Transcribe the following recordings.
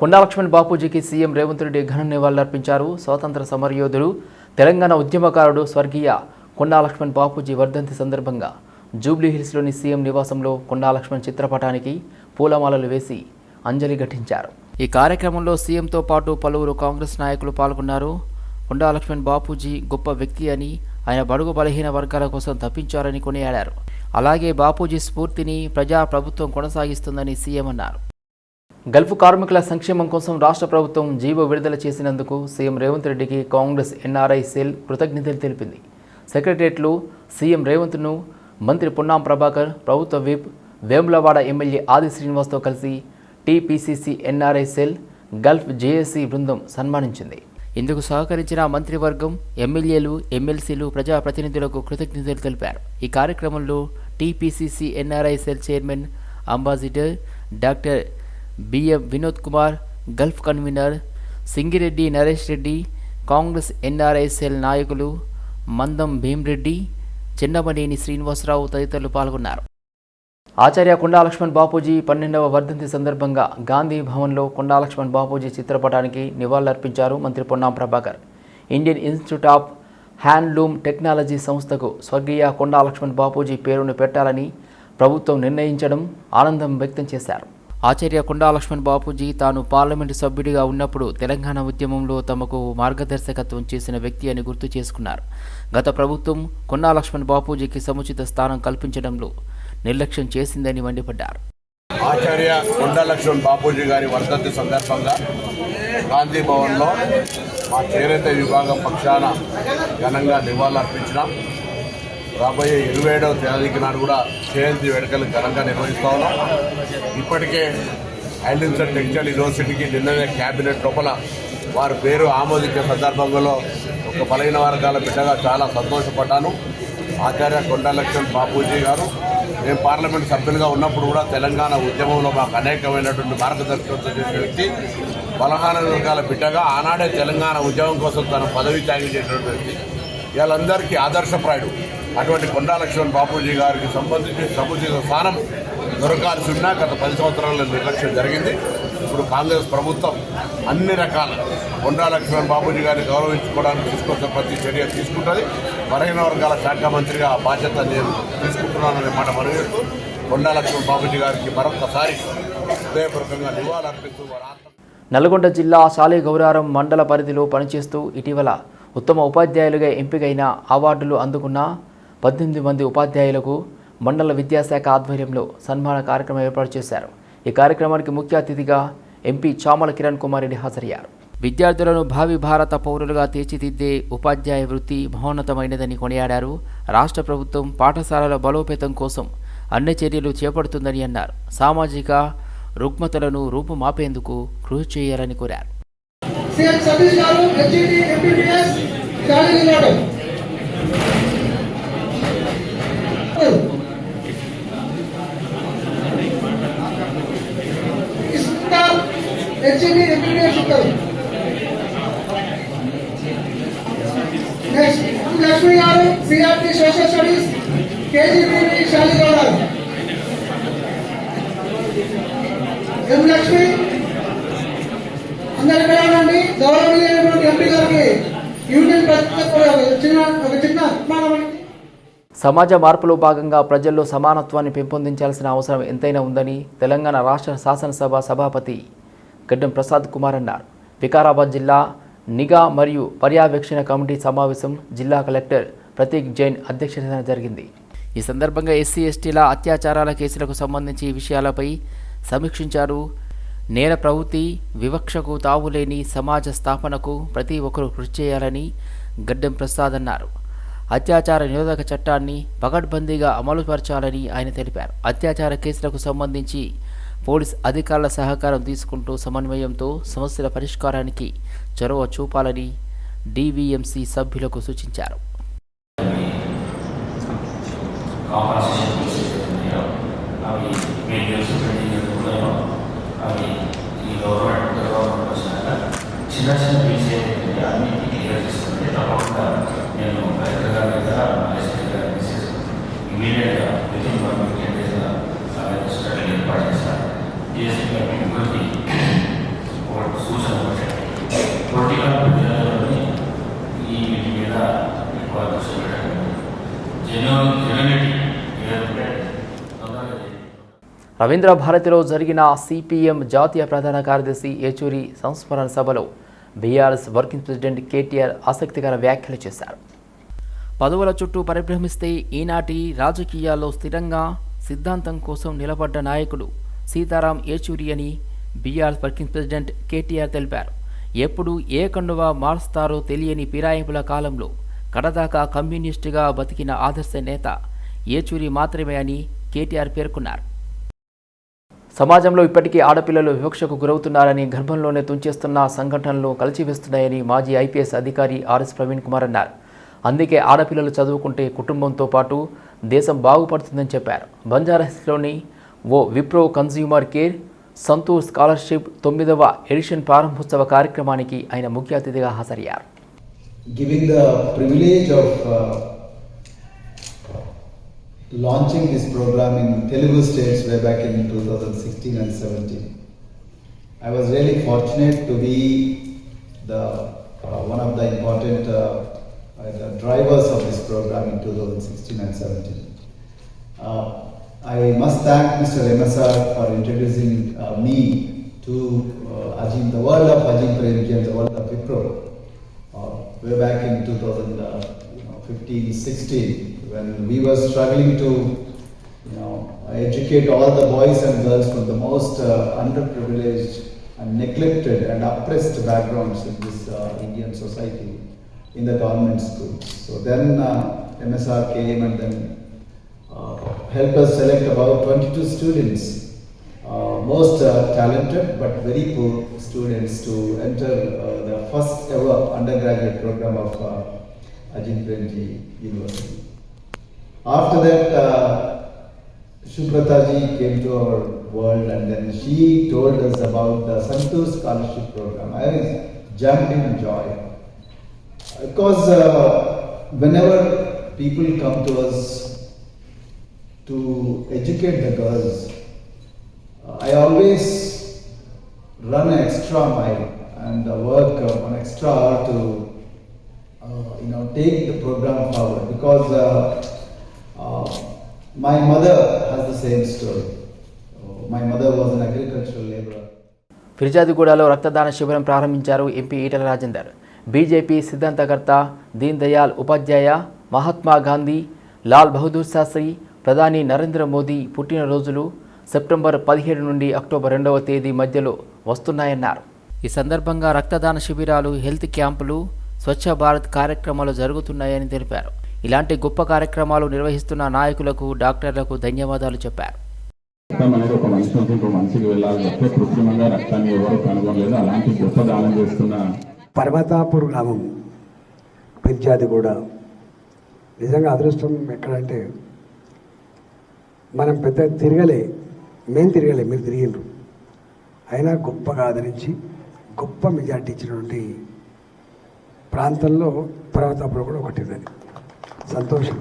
కొండా లక్ష్మణ్ బాపూజీకి సీఎం రేవంత్ రెడ్డి ఘన నివాళులర్పించారు. స్వాతంత్ర సమరయోధుడు తెలంగాణ ఉద్యమకారుడు స్వర్గీయ కొండా లక్ష్మణ్ బాపూజీ వర్ధంతి సందర్భంగా జూబ్లీ హిల్స్లోని సీఎం నివాసంలో కొండా లక్ష్మణ్ చిత్రపటానికి పూలమాలలు వేసి అంజలి ఘటించారు. ఈ కార్యక్రమంలో సీఎంతో పాటు పలువురు కాంగ్రెస్ నాయకులు పాల్గొన్నారు. కొండా లక్ష్మణ్ బాపూజీ గొప్ప వ్యక్తి అని ఆయన బడుగు బలహీన వర్గాల కోసం తప్పించారని కొనియాడారు. అలాగే బాపూజీ స్ఫూర్తిని ప్రజా ప్రభుత్వం కొనసాగిస్తుందని సీఎం అన్నారు. గల్ఫ్ కార్మికుల సంక్షేమం కోసం రాష్ట్ర ప్రభుత్వం జీవో విడుదల చేసినందుకు సీఎం రేవంత్ రెడ్డికి కాంగ్రెస్ ఎన్ఆర్ఐ సెల్ కృతజ్ఞతలు తెలిపింది. సెక్రటరియట్లో సీఎం రేవంత్ను మంత్రి పొన్నాం ప్రభాకర్ ప్రభుత్వ విప్ వేములవాడ ఎమ్మెల్యే ఆది శ్రీనివాస్తో కలిసి TPCC NRI cell Gulf JAC బృందం సన్మానించింది. ఇందుకు సహకరించిన మంత్రివర్గం ఎమ్మెల్యేలు ఎమ్మెల్సీలు ప్రజాప్రతినిధులకు కృతజ్ఞతలు తెలిపారు. ఈ కార్యక్రమంలో TPCC NRI cell chairman ambassador doctor BM Vinod Kumar Gulf convener Singireddy Naresh Reddy Congress NRI నాయకులు మందం భీమ్రెడ్డి చిన్నమనేని శ్రీనివాసరావు తదితరులు పాల్గొన్నారు. ఆచార్య కొండా లక్ష్మణ్ బాపూజీ పన్నెండవ వర్ధంతి సందర్భంగా గాంధీ భవన్లో కొండా లక్ష్మణ్ బాపూజీ చిత్రపటానికి నివాళులర్పించారు మంత్రి Ponnam Prabhakar. Indian Institute of Handloom Technology సంస్థకు స్వర్గీయ కొండా లక్ష్మణ్ బాపూజీ పేరును పెట్టాలని ప్రభుత్వం నిర్ణయించడం ఆనందం వ్యక్తం చేశారు. ఆచార్య కొండా లక్ష్మణ్ బాపూజీ తాను పార్లమెంటు సభ్యుడిగా ఉన్నప్పుడు తెలంగాణ ఉద్యమంలో తమకు మార్గదర్శకత్వం చేసిన వ్యక్తి అని గుర్తు చేసుకున్నారు. గత ప్రభుత్వం కొండా లక్ష్మణ్ బాపూజీకి సముచిత స్థానం కల్పించడంలో నిర్లక్ష్యం చేసిందని మండిపడ్డారు. ఆచార్య కొండా లక్ష్మణ్ బాపూజీ గారి వర్ధంతి సందర్భంగా గాంధీ భవన్లో మా చేనేత విభాగం పక్షాన ఘనంగా నివాళులర్పించినాం. రాబోయే ఇరవై ఏడవ తేదీకి నాడు కూడా జయంతి వేడుకలు ఘనంగా నిర్వహిస్తా ఉన్నాం. ఇప్పటికే ఐలిన్సర్ అండ్ టెక్స్టైల్ యూనివర్సిటీకి నిన్ననే క్యాబినెట్ లోపల వారి పేరు ఆమోదించే సందర్భంలో ఒక బలహీన వర్గాల బిడ్డగా చాలా సంతోషపడ్డాను. ఆచార్య కొండలక్ష్మణ్ బాపూజీ గారు. మేము పార్లమెంట్ సభ్యులుగా ఉన్నప్పుడు కూడా తెలంగాణ ఉద్యమంలో మాకు అనేకమైనటువంటి మార్గదర్శకత్వం చేసిన వ్యక్తి. బలహాన వర్గాల బిడ్డగా ఆనాడే తెలంగాణ ఉద్యమం కోసం తన పదవి త్యాగం చేసినటువంటి వ్యక్తి. వీళ్ళందరికీ ఆదర్శప్రాయుడు. అటువంటి కొండా లక్ష్మణ్ బాపూజీ గారికి సంబంధించి సముచిత స్థానం దొరకాల్సి ఉన్నా గత పది సంవత్సరాల నిర్లక్ష్యం జరిగింది. ఇప్పుడు కాంగ్రెస్ ప్రభుత్వం అన్ని రకాల కొండా లక్ష్మణ్ గారిని గౌరవించుకోవడానికి తీసుకొచ్చిన ప్రతి చర్య తీసుకుంటుంది. బలహీన వర్గాల శాఖ మంత్రిగా ఆ బాధ్యత నేను తీసుకుంటున్నాననే మాట మనవేస్తూ కొండా లక్ష్మణ్ గారికి మరొకసారి హృదయపూర్వకంగా నివాళులర్పిస్తూ నల్గొండ జిల్లా సాలిగౌరారం మండల పరిధిలో పనిచేస్తూ ఇటీవల ఉత్తమ ఉపాధ్యాయులుగా ఎంపికైన అవార్డులు అందుకున్న పద్దెనిమిది మంది ఉపాధ్యాయులకు మండల విద్యాశాఖ ఆధ్వర్యంలో సన్మాన కార్యక్రమం ఏర్పాటు చేశారు. ఈ కార్యక్రమానికి ముఖ్య అతిథిగా ఎంపీ చామల కిరణ్ కుమార్ రెడ్డి హాజరయ్యారు. విద్యార్థులను భావి భారత పౌరులుగా తీర్చిదిద్దే ఉపాధ్యాయ వృత్తి మహోన్నతమైనదని కొనియాడారు. రాష్ట్ర ప్రభుత్వం పాఠశాలల బలోపేతం కోసం అన్ని చర్యలు చేపడుతుందని అన్నారు. సామాజిక రుగ్మతలను రూపుమాపేందుకు కృషి చేయాలని కోరారు సీఎం సతీష్ గారు హెచ్ఈడి ఎంపీబీఎస్ శాలిని నాడు ఇస్తా హెచ్ఈడి ఎంపీబీఎస్ ఇస్తారు next Lakshmi garu CRT social studies KGBV Shaligoud garu M Lakshmi అందరు ఇక్కడ ఉండండి గౌరవనీయులైనటువంటి ఎంపీ గారికి యూనియన్ చిన్న ఒక చిన్న అభిమానం సమాజ మార్పులో భాగంగా ప్రజల్లో సమానత్వాన్ని పెంపొందించాల్సిన అవసరం ఎంతైనా ఉందని తెలంగాణ రాష్ట్ర శాసనసభ సభాపతి గడ్డం ప్రసాద్ కుమార్ అన్నారు. వికారాబాద్ జిల్లా నిఘా మరియు పర్యవేక్షణ కమిటీ సమావేశం జిల్లా కలెక్టర్ ప్రతీక్ జైన్ అధ్యక్షతన జరిగింది. ఈ సందర్భంగా ఎస్సీ ఎస్టీల అత్యాచారాల కేసులకు సంబంధించి విషయాలపై సమీక్షించారు. నేర ప్రవృత్తి వివక్షకు తావులేని సమాజ స్థాపనకు ప్రతి ఒక్కరూ కృషి చేయాలని గడ్డం ప్రసాద్ అన్నారు. అత్యాచార నిరోధక చట్టాన్ని పకడ్బందీగా అమలుపరచాలని ఆయన తెలిపారు. అత్యాచార కేసులకు సంబంధించి పోలీస్ అధికారుల సహకారం తీసుకుంటూ సమన్వయంతో సమస్యల పరిష్కారానికి చొరవ చూపాలని డివిఎంసి సభ్యులకు సూచించారు. చిన్న చిన్న అన్నింటినీ క్లియర్ తప్పకుండా నేను కలెక్టర్ గారి దగ్గర మెసేజ్ ఇమీడియట్గా రవీంద్ర భారతిలో జరిగిన సిపిఎం జాతీయ ప్రధాన కార్యదర్శి ఏచూరి సంస్మరణ సభలో బీఆర్ఎస్ వర్కింగ్ ప్రెసిడెంట్ కేటీఆర్ ఆసక్తికర వ్యాఖ్యలు చేశారు. పదవుల చుట్టూ పరిభ్రమిస్తే ఈనాటి రాజకీయాల్లో స్థిరంగా సిద్ధాంతం కోసం నిలబడ్డ నాయకుడు సీతారాం ఏచూరి అని బీఆర్ వర్కింగ్ ప్రెసిడెంట్ కేటీఆర్ తెలిపారు. ఎప్పుడు ఏ కండువా మారుస్తారో తెలియని ఫిరాయింపుల కాలంలో కడదాకా కమ్యూనిస్టుగా బతికిన ఆదర్శ నేత ఏచూరి మాత్రమే అని కేటీఆర్ పేర్కొన్నారు. సమాజంలో ఇప్పటికీ ఆడపిల్లలు వివక్షకు గురవుతున్నారని గర్భంలోనే తుంచేస్తున్న సంఘటనలు కలిచివేస్తున్నాయని మాజీ ఐపీఎస్ అధికారి ఆర్ఎస్ ప్రవీణ్ కుమార్ అన్నారు. అందుకే ఆడపిల్లలు చదువుకుంటే కుటుంబంతో పాటు దేశం బాగుపడుతుందని చెప్పారు. బంజారాహిల్స్లోని ఓ Wipro consumer care Santoor scholarship తొమ్మిదవ ఎడిషన్ ప్రారంభోత్సవ కార్యక్రమానికి ఆయన ముఖ్య అతిథిగా హాజరయ్యారు giving the privilege of uh, launching this program in Telugu states way back in 2016 and 17. I was really fortunate to be the uh, one of the important uh, uh, the drivers of this program in 2016 and 17. Uh, I must thank Mr. MSR for introducing uh, me to uh, Ajim, the world of Ajim Premji and the world of Wipro uh, way back in 2015, 16, when we were struggling to, you know, educate all the boys and girls from the most uh, underprivileged and neglected and oppressed backgrounds in this uh, Indian society in the government schools. So then uh, MSR came and then uh, helped us select about 22 students, uh, most uh, talented but very poor students to enter uh, the first ever undergraduate program of uh, Ajin Premji University. After that, uh, came to our world and then she told us about the Santur Scholarship Program. I jumped in joy. Because uh, whenever people come to us to educate the girls, I always run an extra mile and work uh, an extra hour to uh, you know take the program forward because uh, uh, my mother has the same story. My mother was an agricultural laborer. ఫిర్జాదిగూడలో రక్తదాన శిబిరం ప్రారంభించారు MP Etela Rajender BJP సిద్ధాంతకర్త దీన్ దయాల్ ఉపాధ్యాయ మహాత్మా గాంధీ లాల్ బహదూర్ శాస్త్రి ప్రధాని నరేంద్ర మోదీ పుట్టినరోజులు September పదిహేడు నుండి October రెండవ తేదీ మధ్యలో వస్తున్నాయన్నారు. ఈ సందర్భంగా రక్తదాన శిబిరాలు హెల్త్ క్యాంపులు స్వచ్ఛ భారత్ కార్యక్రమాలు జరుగుతున్నాయని తెలిపారు. ఇలాంటి గొప్ప కార్యక్రమాలు నిర్వహిస్తున్న నాయకులకు డాక్టర్లకు ధన్యవాదాలు చెప్పారు. రక్తం అనేది ఒక మనిషి నుంచి ఇంకో మనిషికి వెళ్ళాలి కృత్రిమంగా రక్తాన్ని ఎవరు కనుగొనలేదు. అలాంటి గొప్ప దానం చేస్తున్న పర్వతాపూర్ గ్రామం పెంచాది కూడా. నిజంగా అదృష్టం ఎక్కడంటే మనం పెద్ద తిరగలే మేము తిరగలే మీరు తిరిగిండ్రు. అయినా గొప్పగా ఆదరించి గొప్ప మెజార్టీ ఇచ్చినటువంటి ప్రాంతంలో పర్వతాపూర్ కూడా ఒకటి ఉన్నది. సంతోషం.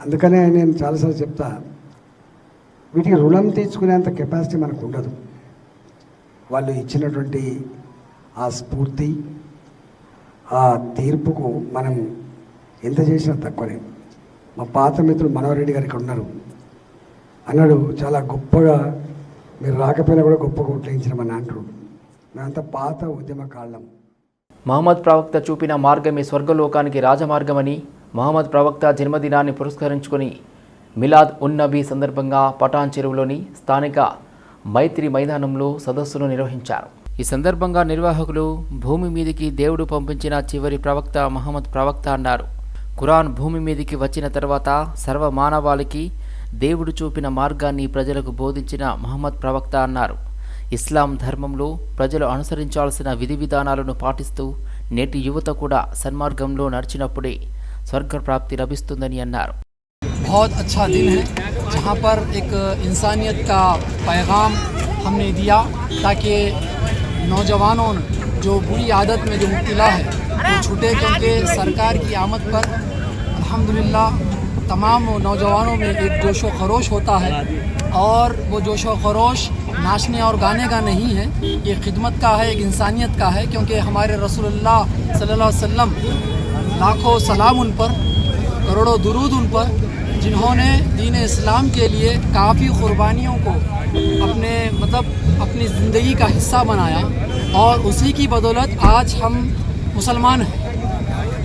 అందుకనే నేను చాలాసార్లు చెప్తా వీటికి రుణం తీర్చుకునేంత కెపాసిటీ మనకు ఉండదు. వాళ్ళు ఇచ్చినటువంటి ఆ స్ఫూర్తి ఆ తీర్పుకు మనం ఎంత చేసినా తక్కువనే. మా పాత మిత్రుడు మనవరెడ్డి గారు ఇక్కడ ఉన్నారు. అన్నాడు చాలా గొప్పగా మీరు రాకపోయినా కూడా గొప్పగా ఉట్లయించమని అంటాడు మేమంతా పాత ఉద్యమకాళ్ళం మహమ్మద్ ప్రవక్త చూపిన మార్గమే స్వర్గలోకానికి రాజమార్గమని మహమ్మద్ ప్రవక్త జన్మదినాన్ని పురస్కరించుకొని మిలాద్ ఉన్ నబీ సందర్భంగా పటాన్ చెరువులోని స్థానిక మైత్రి మైదానంలో సదస్సును నిర్వహించారు. ఈ సందర్భంగా నిర్వాహకులు భూమి మీదికి దేవుడు పంపించిన చివరి ప్రవక్త మహమ్మద్ ప్రవక్త అన్నారు. ఖురాన్ భూమి మీదికి వచ్చిన తర్వాత సర్వ మానవాళికి దేవుడు చూపిన మార్గాన్ని ప్రజలకు బోధించిన మహమ్మద్ ప్రవక్త అన్నారు ఇస్లాం ధర్మంలో ప్రజలు అనుసరించాల్సిన విధి విధానాలను పాటిస్తూ నేటి యువత కూడా సన్మార్గంలో నడిచినప్పుడే స్వర్గప్రాప్తి లభిస్తుందని అన్నారు बहुत अच्छा दिन है जहाँ पर एक इंसानियत का पैगाम हमने दिया ताकि नौजवानों जो बुरी आदत में जो मुब्तला है वो छूटे क्योंकि सरकार की आमद पर अल्हम्दुलिल्लाह तमाम नौजवानों में एक जोश व खरोश होता है। और वो जोश व खरोश नाचने और गाने का नहीं है, ये खिदमत का है, एक इंसानियत का है, क्योंकि हमारे रसूलुल्लाह सल्लल्लाहु अलैहि लाखों सलाम उन पर, करोड़ों दुरूद उन पर, जिन्होंने दीन इस्लाम के लिए काफ़ी क़ुरबानियों को अपने मतलब अपनी ज़िंदगी का हिस्सा बनाया। और उसी की बदौलत आज हम मुसलमान हैं।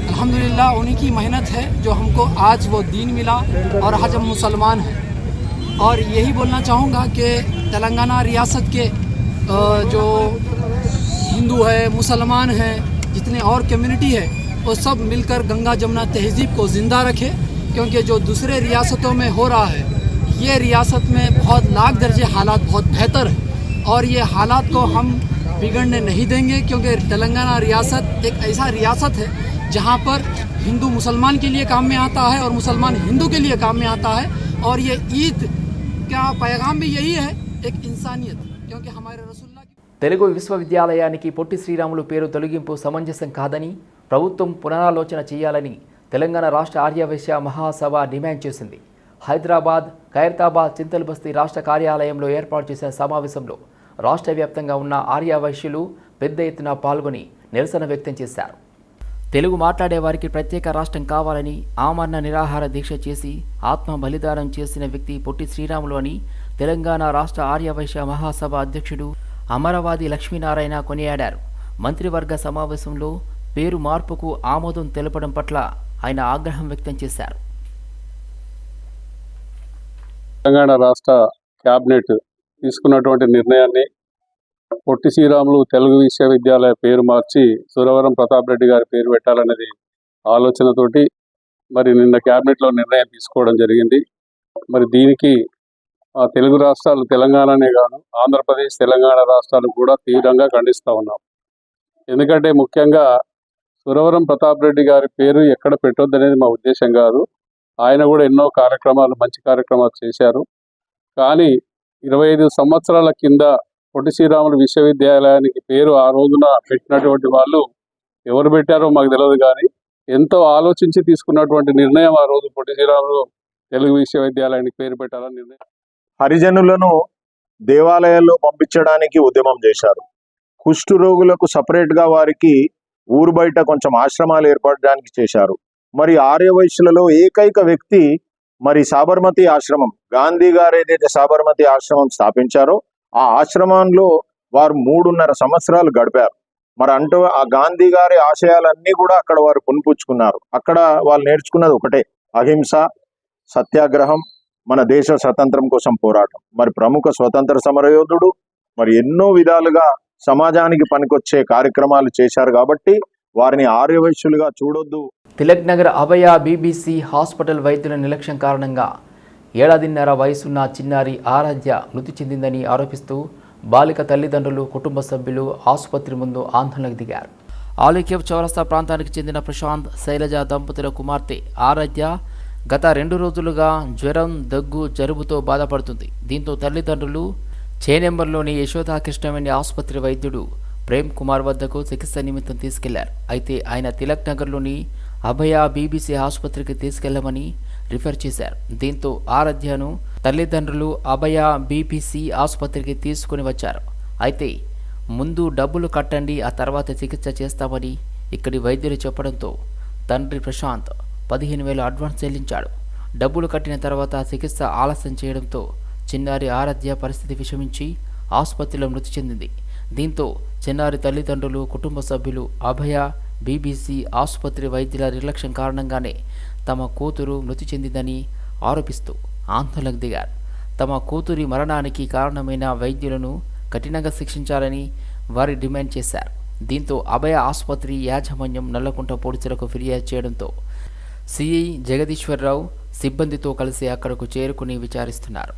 अल्हम्दुलिल्लाह, उन्हीं की मेहनत है जो हमको आज वो दीन मिला और आज हम मुसलमान हैं। और यही बोलना चाहूँगा कि तेलंगाना रियासत के जो हिंदू है, मुसलमान हैं, जितने और कम्युनिटी है, वो सब मिलकर गंगा जमुना तहजीब को ज़िंदा रखे, क्योंकि जो दूसरे रियासतों में हो रहा है, ये रियासत में बहुत लाख दर्जे हालात बहुत बेहतर है। और ये हालात को हम बिगड़ने नहीं देंगे क्योंकि तेलंगाना रियासत एक ऐसा रियासत है जहाँ पर हिंदू मुसलमान के लिए काम में आता है और मुसलमान हिंदू के लिए काम में आता है और ये ईद का पैगाम भी यही है एक इंसानियत क्योंकि हमारे रसुल्ला की తెలుగు విశ్వవిద్యాలయానికి పొట్టి శ్రీరాములు పేరు తొలగింపు సమంజసం కాదని ప్రభుత్వం పునరాలోచన చేయాలని తెలంగాణ రాష్ట్ర ఆర్యవైశ్య మహాసభ డిమాండ్ చేసింది హైదరాబాద్ ఖైరతాబాద్ చింతల్ బస్తీ రాష్ట్ర కార్యాలయంలో ఏర్పాటు చేసిన సమావేశంలో రాష్ట్ర వ్యాప్తంగా ఉన్న ఆర్యవైశ్యులు పెద్ద ఎత్తున పాల్గొని నిరసన వ్యక్తం చేశారు. తెలుగు మాట్లాడే వారికి ప్రత్యేక రాష్ట్రం కావాలని ఆమరణ నిరాహార దీక్ష చేసి ఆత్మ బలిదానం చేసిన వ్యక్తి పొట్టి శ్రీరాములు అని తెలంగాణ రాష్ట్ర ఆర్యవైశ్య మహాసభ అధ్యక్షుడు అమరవాది లక్ష్మీనారాయణ కొనియాడారు. మంత్రివర్గ సమావేశంలో పేరు మార్పుకు ఆమోదం తెలపడం పట్ల ఆయన ఆగ్రహం వ్యక్తం చేశారు. తెలంగాణ రాష్ట్ర క్యాబినెట్ తీసుకున్నటువంటి నిర్ణయాన్ని పొట్టి శ్రీరాములు తెలుగు విశ్వవిద్యాలయ పేరు మార్చి సురవరం ప్రతాప్ రెడ్డి గారి పేరు పెట్టాలనేది ఆలోచనతోటి మరి నిన్న క్యాబినెట్లో నిర్ణయం తీసుకోవడం జరిగింది. మరి దీనికి ఆ తెలుగు రాష్ట్రాలు తెలంగాణనే కాదు ఆంధ్రప్రదేశ్ తెలంగాణ రాష్ట్రాలు కూడా తీవ్రంగా ఖండిస్తూ ఉన్నాం. ఎందుకంటే ముఖ్యంగా సురవరం ప్రతాప్ రెడ్డి గారి పేరు ఎక్కడ పెట్టొద్దు అనేది మా ఉద్దేశం కాదు. ఆయన కూడా ఎన్నో కార్యక్రమాలు మంచి కార్యక్రమాలు చేశారు. కానీ ఇరవై ఐదు సంవత్సరాల కింద పొట్టి శ్రీరాములు విశ్వవిద్యాలయానికి పేరు ఆ రోజున పెట్టినటువంటి వాళ్ళు ఎవరు పెట్టారో మాకు తెలియదు కానీ ఎంతో ఆలోచించి తీసుకున్నటువంటి నిర్ణయం ఆ రోజు పొట్టి శ్రీరాములు తెలుగు విశ్వవిద్యాలయానికి పేరు పెట్టాలని నిర్ణయం. హరిజనులను దేవాలయాల్లో పంపించడానికి ఉద్యమం చేశారు. కుష్టు రోగులకు సపరేట్గా వారికి ఊరు బయట కొంచెం ఆశ్రమాలు ఏర్పడడానికి చేశారు. మరి ఆర్యవైశ్యులలో ఏకైక వ్యక్తి మరి సాబర్మతి ఆశ్రమం గాంధీ గారు ఏదైతే సాబర్మతి ఆశ్రమం స్థాపించారో ఆ ఆశ్రమంలో వారు మూడున్నర సంవత్సరాలు గడిపారు. మరి అంటూ ఆ గాంధీ గారి ఆశయాలన్నీ కూడా అక్కడ వారు కొనిపుచ్చుకున్నారు. అక్కడ వాళ్ళు నేర్చుకున్నది ఒకటే అహింస సత్యాగ్రహం మన దేశ స్వతంత్రం కోసం పోరాటం. మరి ప్రముఖ స్వతంత్ర సమరయోధుడు మరి ఎన్నో విధాలుగా సమాజానికి పనికొచ్చే కార్యక్రమాలు చేశారు కాబట్టి వారిని ఆర్యవైశ్యులుగా చూడొద్దు తిలక్ నగర్ అభయ బీబీసీ హాస్పిటల్ వైద్యుల నిర్లక్ష్యం కారణంగా ఏడాదిన్నర వయసున్న చిన్నారి ఆరాధ్య మృతి చెందిందని ఆరోపిస్తూ బాలిక తల్లిదండ్రులు కుటుంబ సభ్యులు ఆసుపత్రి ముందు ఆందోళనకు దిగారు. ఆలిక్యవ్ చౌరస్తా ప్రాంతానికి చెందిన ప్రశాంత్ శైలజ దంపతుల కుమార్తె ఆరాధ్య గత రెండు రోజులుగా జ్వరం దగ్గు జలుబుతో బాధపడుతుంది. దీంతో తల్లిదండ్రులు చేనెంబర్లోని యశోదాకృష్ణవేణి ఆసుపత్రి వైద్యుడు ప్రేమ్ కుమార్ వద్దకు చికిత్స నిమిత్తం తీసుకెళ్ళారు. అయితే ఆయన తిలక్ నగర్లోని అభయ బీబీసీ ఆసుపత్రికి తీసుకెళ్ళమని రిఫర్ చేశారు. దీంతో ఆరాధ్యను తల్లిదండ్రులు అభయ బీబీసీ ఆసుపత్రికి తీసుకుని వచ్చారు. అయితే ముందు డబ్బులు కట్టండి ఆ తర్వాత చికిత్స చేస్తామని ఇక్కడి వైద్యులు చెప్పడంతో తండ్రి ప్రశాంత్ పదిహేను వేలు అడ్వాన్స్ చెల్లించాడు. డబ్బులు కట్టిన తర్వాత చికిత్స ఆలస్యం చేయడంతో చిన్నారి ఆరాధ్య పరిస్థితి విషమించి ఆసుపత్రిలో మృతి చెందింది. దీంతో చిన్నారి తల్లిదండ్రులు కుటుంబ సభ్యులు అభయ బీబీసీ ఆసుపత్రి వైద్యుల నిర్లక్ష్యం కారణంగానే తమ కూతురు మృతి చెందిందని ఆరోపిస్తూ ఆందోళనకు దిగారు. తమ కూతురి మరణానికి కారణమైన వైద్యులను కఠినంగా శిక్షించాలని వారి డిమాండ్ చేశారు. దీంతో అభయ ఆసుపత్రి యాజమాన్యం నల్లకుంట పోలీసులకు ఫిర్యాదు చేయడంతో సిఐ జగదీశ్వరరావు సిబ్బందితో కలిసి అక్కడకు చేరుకుని విచారిస్తున్నారు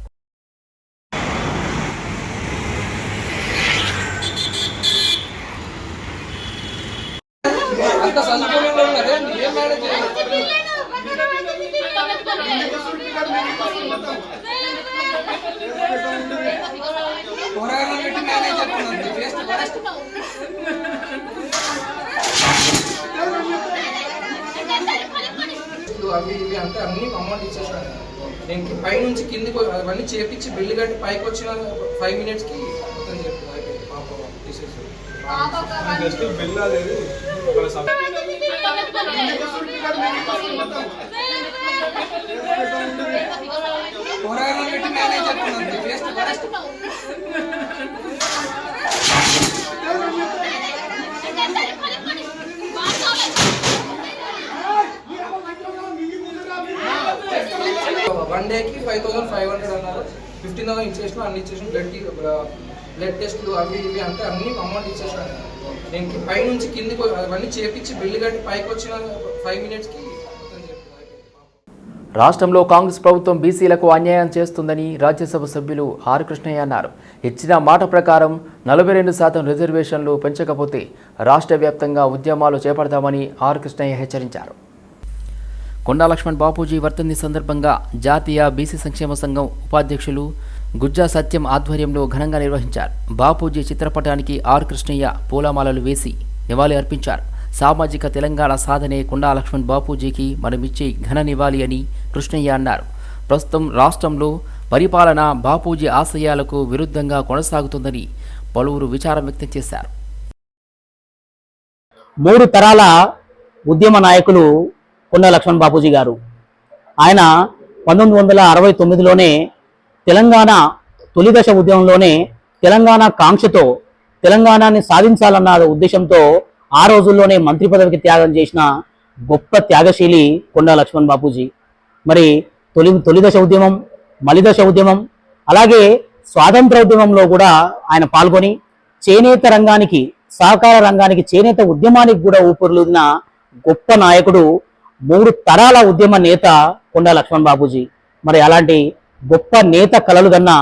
అంత సంతోషంగా ఉన్నదే ఏం మేనేజ్ చేయాలి కూరగాయలు పెట్టి మేనేజ్ చేస్తున్నాను టేస్ట్ ఫస్ట్ అవి ఇవి అంతా అన్ని అమౌంట్ ఇచ్చేసాను నేను పై నుంచి కిందికి అవన్నీ చేపించి బిల్లు కట్టి పైకి వచ్చిన ఫైవ్ మినిట్స్కి మొత్తం చెప్పి అయిపోయింది పాప తీసేసి జస్ట్ బిల్ అనేది పెట్టి మేనేజ్ వన్ డేకి ఫైవ్ థౌసండ్ ఫైవ్ హండ్రెడ్ అన్నారు. ఫిఫ్టీన్ థౌసండ్ ఇచ్చేసిన అన్ని ఇచ్చేసిన. బ్లడ్ బ్లడ్ టెస్ట్లు అవి ఇవి అంటే అన్ని అమౌంట్ ఇచ్చేసిన. నేను పై నుంచి కిందికి అవన్నీ చేపించి బిల్లు కట్టి పైకి వచ్చిన ఫైవ్ మినిట్స్కి రాష్ట్రంలో కాంగ్రెస్ ప్రభుత్వం బీసీలకు అన్యాయం చేస్తుందని రాజ్యసభ సభ్యులు ఆర్ కృష్ణయ్య అన్నారు. ఇచ్చిన మాట ప్రకారం నలభై రెండు శాతం రిజర్వేషన్లు పెంచకపోతే రాష్ట్ర వ్యాప్తంగా ఉద్యమాలు చేపడతామని ఆర్ కృష్ణయ్య హెచ్చరించారు. కొండా లక్ష్మణ్ బాపూజీ వర్తంతి సందర్భంగా జాతీయ బీసీ సంక్షేమ సంఘం ఉపాధ్యక్షులు గుజ్జా సత్యం ఆధ్వర్యంలో ఘనంగా నిర్వహించారు. బాపూజీ చిత్రపటానికి ఆర్ కృష్ణయ్య పూలమాలలు వేసి నివాళి అర్పించారు. సామాజిక తెలంగాణ సాధనే కొండా లక్ష్మణ్ బాపూజీకి మనమిచ్చే ఘన నివాళి అని కృష్ణయ్య అన్నారు. ప్రస్తుతం రాష్ట్రంలో పరిపాలన బాపూజీ ఆశయాలకు విరుద్ధంగా కొనసాగుతుందని పలువురు విచారం వ్యక్తం చేశారు. మూడు తరాల ఉద్యమ నాయకులు కొండ లక్ష్మణ్ బాపూజీ గారు. ఆయన పంతొమ్మిది వందల అరవై తొమ్మిదిలోనే తెలంగాణ తొలిదశ ఉద్యమంలోనే తెలంగాణ కాంక్షతో తెలంగాణని సాధించాలన్న ఉద్దేశంతో ఆ రోజుల్లోనే మంత్రి పదవికి త్యాగం చేసిన గొప్ప త్యాగశీలి కొండా లక్ష్మణ్ బాపూజీ. మరి తొలి తొలిదశ ఉద్యమం మలిదశ ఉద్యమం అలాగే స్వాతంత్ర ఉద్యమంలో కూడా ఆయన పాల్గొని చేనేత రంగానికి సహకార రంగానికి చేనేత ఉద్యమానికి కూడా ఊపిరులుదిన గొప్ప నాయకుడు మూడు తరాల ఉద్యమ నేత కొండా లక్ష్మణ్ బాబుజీ. మరి అలాంటి గొప్ప నేత కలలు కన్నా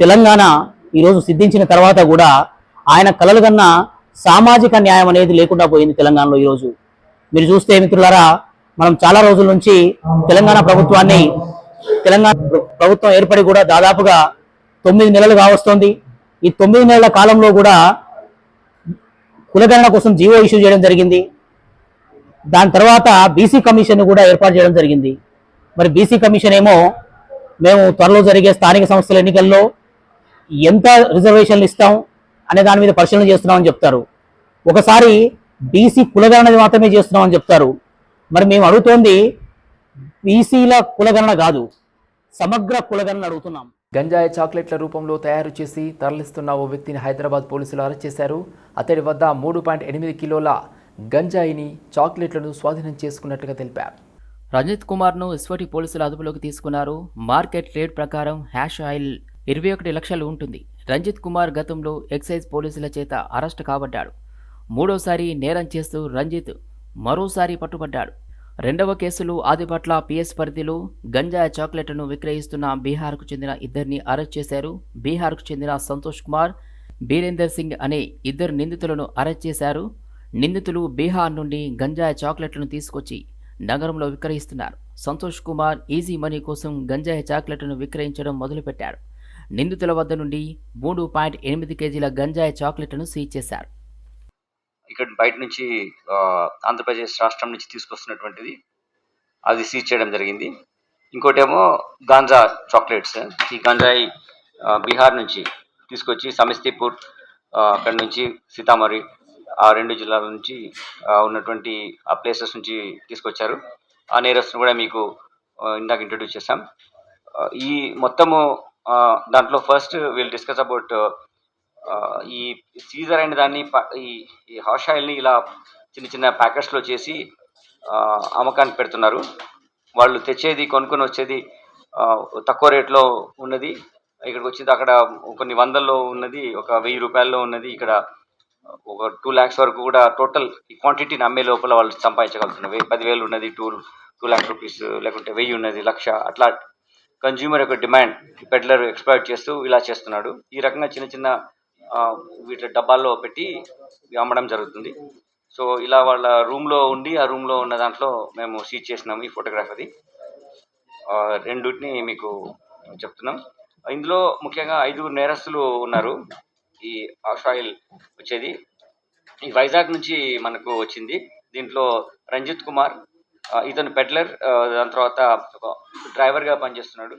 తెలంగాణ ఈరోజు సిద్ధించిన తర్వాత కూడా ఆయన కలలు కన్నా సామాజిక న్యాయం అనేది లేకుండా పోయింది తెలంగాణలో ఈరోజు. మీరు చూస్తే మిత్రులారా మనం చాలా రోజుల నుంచి తెలంగాణ ప్రభుత్వాన్ని తెలంగాణ ప్రభుత్వం ఏర్పడి కూడా దాదాపుగా తొమ్మిది నెలలు కావస్తోంది. ఈ తొమ్మిది నెలల కాలంలో కూడా కులగణన కోసం జీవో ఇష్యూ చేయడం జరిగింది. దాని తర్వాత బీసీ కమిషన్ కూడా ఏర్పాటు చేయడం జరిగింది. మరి బీసీ కమిషన్ ఏమో మేము త్వరలో జరిగే స్థానిక సంస్థల ఎన్నికల్లో ఎంత రిజర్వేషన్లు ఇస్తాం అనే దాని మీద పరిశీలన చేస్తున్నామని చెప్తారు. ఒకసారి బీసీ కులగణన మాత్రమే చేస్తున్నామని చెప్తారు. మరి మేము అడుగుతోంది బీసీల కులగణన కాదు సమగ్ర కులగణన అడుగుతున్నాం. గంజాయి చాక్లెట్ల రూపంలో తయారు చేసి తరలిస్తున్న ఓ వ్యక్తిని హైదరాబాద్ పోలీసులు అరెస్ట్ చేశారు. అతడి వద్ద మూడు పాయింట్ ఎనిమిది కిలోల గంజాయిని చాక్లెట్లను స్వాధీనం చేసుకున్నట్లుగా తెలిపారు. రంజిత్ కుమార్ను ఎస్వటి పోలీసులు అదుపులోకి తీసుకున్నారు. మార్కెట్ రేట్ ప్రకారం హ్యాష్ ఆయిల్ ఇరవై ఒకటి లక్షలు ఉంటుంది. రంజిత్ కుమార్ గతంలో ఎక్సైజ్ పోలీసుల చేత అరెస్ట్ కాబడ్డాడు. మూడోసారి నేరం చేస్తూ రంజిత్ మరోసారి పట్టుబడ్డాడు. రెండవ కేసులు ఆదిపట్ల పిఎస్ పరిధిలో గంజాయి చాక్లెట్లను విక్రయిస్తున్న బీహార్కు చెందిన ఇద్దరిని అరెస్ట్ చేశారు. బీహార్కు చెందిన సంతోష్ కుమార్ బీరేందర్ సింగ్ అనే ఇద్దరు నిందితులను అరెస్ట్ చేశారు. నిందితులు బీహార్ నుండి గంజాయి చాక్లెట్లను తీసుకొచ్చి నగరంలో విక్రయిస్తున్నారు. సంతోష్ కుమార్ ఈజీ మనీ కోసం గంజాయి చాక్లెట్లను విక్రయించడం మొదలుపెట్టాడు నిందితుల వద్ద నుండి మూడు పాయింట్ ఎనిమిది కేజీల గంజాయి చాక్లెట్లను సీజ్ చేశారు. ఇక్కడ బయట నుంచి ఆంధ్రప్రదేశ్ రాష్ట్రం నుంచి తీసుకొస్తున్నటువంటిది అది సీజ్ చేయడం జరిగింది. ఇంకోటేమో గాంజా చాక్లెట్స్ ఈ గంజాయి బీహార్ నుంచి తీసుకొచ్చి సమస్తీపూర్ అక్కడ నుంచి సీతామరి ఆ రెండు జిల్లాల నుంచి ఉన్నటువంటి ఆ ప్లేసెస్ నుంచి తీసుకొచ్చారు. ఆ నేరస్తును కూడా మీకు ఇందాక ఇంట్రడ్యూస్ చేశాం. ఈ మొత్తము దాంట్లో ఫస్ట్ విల్ డిస్కస్ అబౌట్ ఈ సీజర్ అయిన దాన్ని ఈ ఈ హాష్ ఆయిల్ని ఇలా చిన్న చిన్న ప్యాకెట్స్లో చేసి అమ్మకానికి పెడుతున్నారు. వాళ్ళు తెచ్చేది కొనుక్కొని వచ్చేది తక్కువ రేట్లో ఉన్నది. ఇక్కడికి వచ్చింది అక్కడ కొన్ని వందల్లో ఉన్నది ఒక వెయ్యి రూపాయల్లో ఉన్నది ఇక్కడ ఒక టూ ల్యాక్స్ వరకు కూడా టోటల్ ఈ క్వాంటిటీని అమ్మే లోపల వాళ్ళు సంపాదించగలుగుతున్నారు పదివేలు ఉన్నది టూ టూ ల్యాక్ రూపీస్ లేకుంటే వెయ్యి ఉన్నది లక్ష అట్లా కన్జ్యూమర్ యొక్క డిమాండ్ పెడ్లర్ ఎక్స్ప్లాయిట్ చేస్తూ ఇలా చేస్తున్నాడు. ఈ రకంగా చిన్న చిన్న వీటి డబ్బాల్లో పెట్టి అమ్మడం జరుగుతుంది. సో ఇలా వాళ్ళ రూమ్లో ఉండి ఆ రూమ్లో ఉన్న దాంట్లో మేము సీజ్ చేసినాము ఈ ఫోటోగ్రాఫ్ అది. రెండుటిని మీకు చెప్తున్నాం. ఇందులో ముఖ్యంగా ఐదుగురు నేరస్తులు ఉన్నారు. ఈ ఆష్ ఆయిల్ వచ్చేది. ఈ వైజాగ్ నుంచి మనకు వచ్చింది. దీంట్లో రంజిత్ కుమార్ ఇతను పెడ్లర్ దాని తర్వాత ఒక డ్రైవర్గా పనిచేస్తున్నాడు.